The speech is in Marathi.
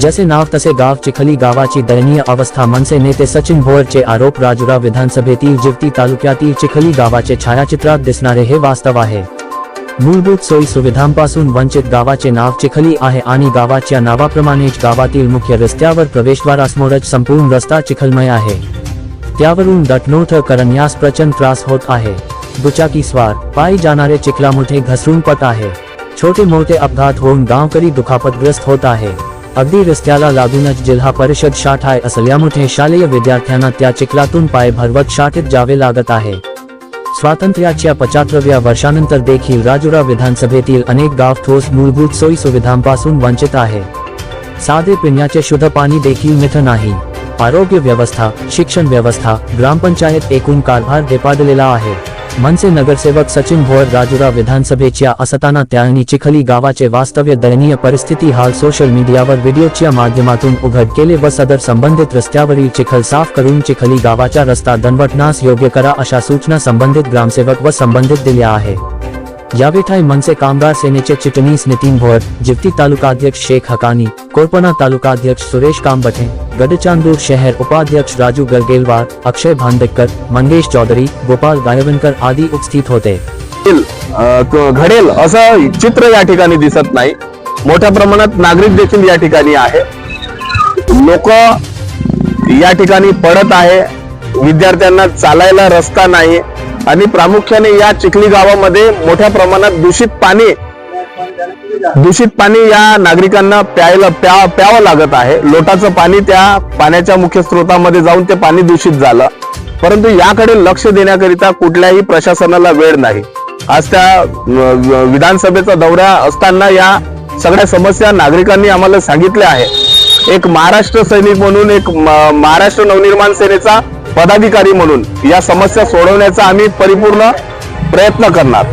जसे नाव तसे गाव चिखली गावाची दयनीय अवस्था मनसे नेते सचिन भोरचे आरोप, राजुरा विधानसभेतील जिवती तालुक्यातील चिखली गावाचे छायाचित्रात दिसणारे हे वास्तव आहे. मूलभूत सोयी सुविधांपासून वंचित गावाचे नाव चिखली आहे आणि गावाच्या नावाप्रमाणेच गावातील मुख्य रस्त्यावर प्रवेशद्वारासमोरच संपूर्ण रस्ता चिखलमय आहे. त्यावरून दटनोठ करण्यास प्रचंड त्रास होत आहे. दुचाकी स्वार, पायी जाणारे चिखलामुठे घसरून पट आहे. छोटे मोठे अपघात होऊन गावकरी दुखापतग्रस्त होत आहे. अगदी रस्त्याला लागूनच जिल्हा परिषद शाठाय असल्यामुळे शालेय विद्यार्थ्यांना त्या चिखलातून पाय भरवत शाठेत जावे लागत आहे. स्वातंत्र्याच्या पचाहत्तरव्या वर्षानंतर देखील राजुरा विधानसभेतील अनेक गाव ठोस मूलभूत सोयी सुविधांपासून वंचित आहे. साधे पिण्याचे शुद्ध पाणी देखील मिठ नाही. आरोग्य व्यवस्था शिक्षण व्यवस्था ग्रामपंचायत एकूण कारभार देपाडलेला आहे. मनसे नगरसेवक सचिन भोर राजुरा विधानसभेच्या असताना त्यांनी चिखली गावाचे वास्तव्य दयनीय परिस्थिती हाल सोशल मीडियावर व्हिडिओच्या माध्यमातून उघड केले व सदर संबंधित रस्त्यावरील चिखल साफ करून चिखली गावाचा रस्ता दणवटनास योग्य करा अशा सूचना संबंधित ग्रामसेवक व संबंधित दिल्या आहे. यावेठाई मनसे कामगार सेनेचे चिटणीस नितीन भोर जिवती तालुकाध्यक्ष शेख हकानी कोरपना तालुकाध्यक्ष सुरेश कामबठे गडचांदूर शहर उपाध्यक्ष राजू गरगेलवार अक्षय भांडेकर मंगेश चौधरी गोपाल गायवनकर आदी उपस्थित होते. घडेल असं चित्र या ठिकाणी दिसत नाही. मोठ्या प्रमाणात नागरिक देखील या ठिकाणी आहे. लोक या ठिकाणी पडत आहे. विद्यार्थ्यांना चालायला रस्ता नाही. आणि प्रामुख्याने या चिखली गावामध्ये मोठ्या प्रमाणात दूषित पाणी दूषित पाणी या नागरिकांना प्यायला प्या प्यावं लागत आहे. लोटाचं पाणी त्या पाण्याच्या मुख्य स्रोतामध्ये जाऊन ते पाणी दूषित झालं. परंतु याकडे लक्ष देण्याकरिता कुठल्याही प्रशासनाला वेळ नाही. आज त्या विधानसभेचा दौरा असताना या सगळ्या समस्या नागरिकांनी आम्हाला सांगितल्या आहे एक महाराष्ट्र सैनिक म्हणून एक महाराष्ट्र नवनिर्माण सेनेचा पदाधिकारी म्हणून या समस्या सोडवण्याचा आम्ही परिपूर्ण प्रयत्न करणार.